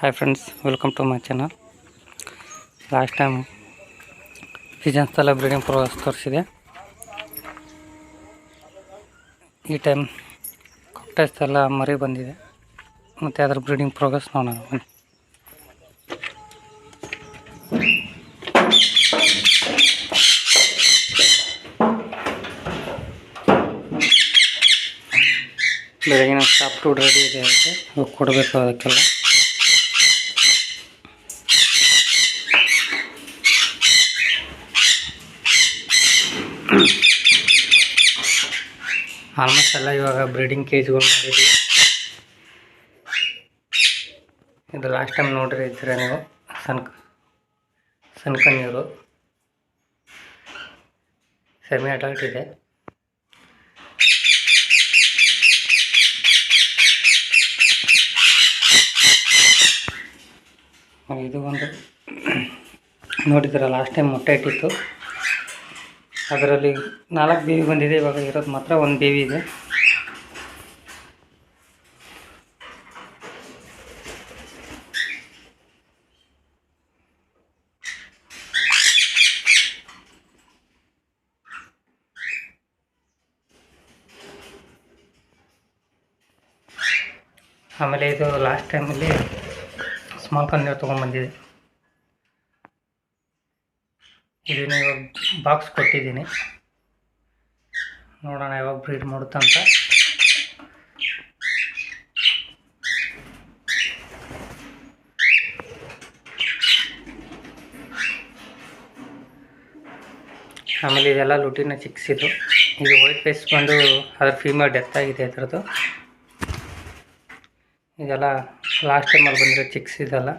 Hi friends welcome to my channel last time pigeons breeding progress ತೋರಿಸಿದೆ. ಈ time ಕಾಕ್ಟೈಸ್ ಎಲ್ಲ ಮರಿ ಬಂದಿದೆ. ಮತ್ತು ಅದರ ಬ್ರೀಡಿಂಗ್ ಪ್ರೋಗ್ರೆಸ್ ನೋಡೋಣ, ಬನ್ನಿ. ಸ್ಟಾಪ್ ಟೂಡ್ ರೆಡಿ ಇದೆ ಅದಕ್ಕೆ. ಕೊಡಬೇಕು ಅದಕ್ಕೆಲ್ಲ. ಆಲ್ಮೋಸ್ಟ್ ಎಲ್ಲ ಇವಾಗ ಬ್ರೀಡಿಂಗ್ ಕೇಜ್ಗಳು ಮಾಡಿದ್ವಿ. ಇದು ಲಾಸ್ಟ್ ಟೈಮ್ ನೋಡ್ರಿ ಇದ್ರೆ ನೀವು. ಸನ್ ಸಣ್ಣ ನೀರು ಸೆಮಿ ಅಡಲ್ಟ್ ಇದೆ. ಇದು ಒಂದು ನೋಡಿದ್ರೆ ಲಾಸ್ಟ್ ಟೈಮ್ ಮೊಟ್ಟೆ ಇಟ್ಟಿತ್ತು. ಅದರಲ್ಲಿ ನಾಲ್ಕು ಬೇವಿ ಬಂದಿದೆ, ಇವಾಗ ಇರೋದು ಮಾತ್ರ ಒಂದು ಬೇವಿ ಇದೆ. ಆಮೇಲೆ ಇದು ಲಾಸ್ಟ್ ಟೈಮಲ್ಲಿ ಸ್ಮಾಲ್ ಕನ್ನೀರು ತೊಗೊಂಬಂದಿದೆ ಇದನ್ನ ಇವಾಗ ಬಾಕ್ಸ್ ಕೊಟ್ಟಿದ್ದೀನಿ. ನೋಡೋಣ ಯಾವಾಗ ಬ್ರೀಡ್ ಮಾಡುತ್ತಂತ ಆಮೇಲೆ ಇದೆಲ್ಲ ಲುಟಿನ ಚಿಕ್ಸ್ ಇದು ಇದು ವೈಟ್ ಪೇಸ್ ಬಂದು ಅದ್ರ ಫೀಮೇಲ್ ಡೆತ್ ಆಗಿದೆ ಅದರದ್ದು. ಇದೆಲ್ಲ ಲಾಸ್ಟ್ ಟೈಮಲ್ಲಿ ಬಂದಿರೋ ಚಿಕ್ಸ್ ಇದೆಲ್ಲ.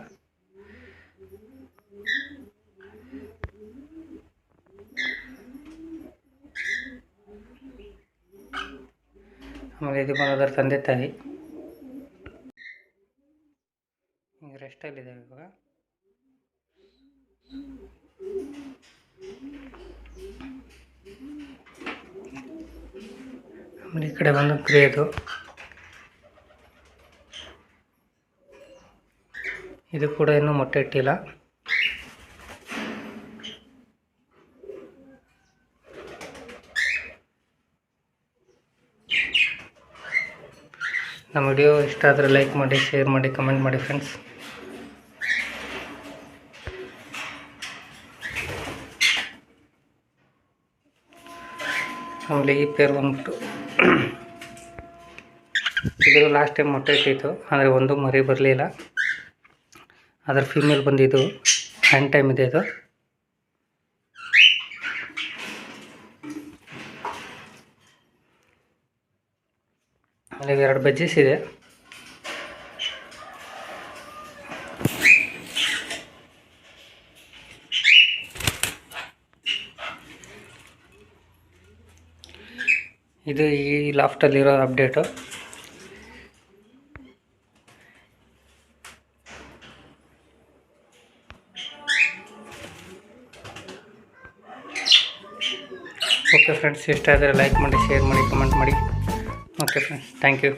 ಆಮೇಲೆ ಇದು ಮಾಡೋದಾರ ತಂದೆ ತಾಯಿ. ಈಗ ರೆಸ್ಟಲ್ಲಿದೆ ಇವಾಗ. ಆಮೇಲೆ ಈ ಕಡೆ ಬಂದು ಗ್ರೇದು ಇದು ಕೂಡ ಇನ್ನೂ ಮೊಟ್ಟೆ ಇಟ್ಟಿಲ್ಲ. ನಮ್ಮ ವಿಡಿಯೋ ಇಷ್ಟ ಆದರೆ ಲೈಕ್ ಮಾಡಿ ಶೇರ್ ಮಾಡಿ ಕಮೆಂಟ್ ಮಾಡಿ ಫ್ರೆಂಡ್ಸ್ ಆಮೇಲೆ ಈ ಪೇರ್ ಬಂದ್ಬಿಟ್ಟು. ಇದು ಲಾಸ್ಟ್ ಟೈಮ್ ಮೊಟ್ಟೆ ಇಟ್ಟಿತ್ತು, ಆದರೆ ಒಂದು ಮರಿ ಬರಲಿಲ್ಲ. ಅದರ ಫೀಮೇಲ್ ಬಂದಿದ್ದು ಹ್ಯಾಂಡ್ ಟೈಮ್ ಇದೆ ಇದು ಆಮೇಲೆ ಎರಡು ಬಜ್ಜೀಸ್ ಇದೆ. ಇದು ಈ ಲಾಫ್ಟಲ್ಲಿರೋ ಅಪ್ಡೇಟು. ಓಕೆ ಫ್ರೆಂಡ್ಸ್, ಇಷ್ಟ ಆದರೆ ಲೈಕ್ ಮಾಡಿ, ಶೇರ್ ಮಾಡಿ, ಕಮೆಂಟ್ ಮಾಡಿ. Okay friends thank you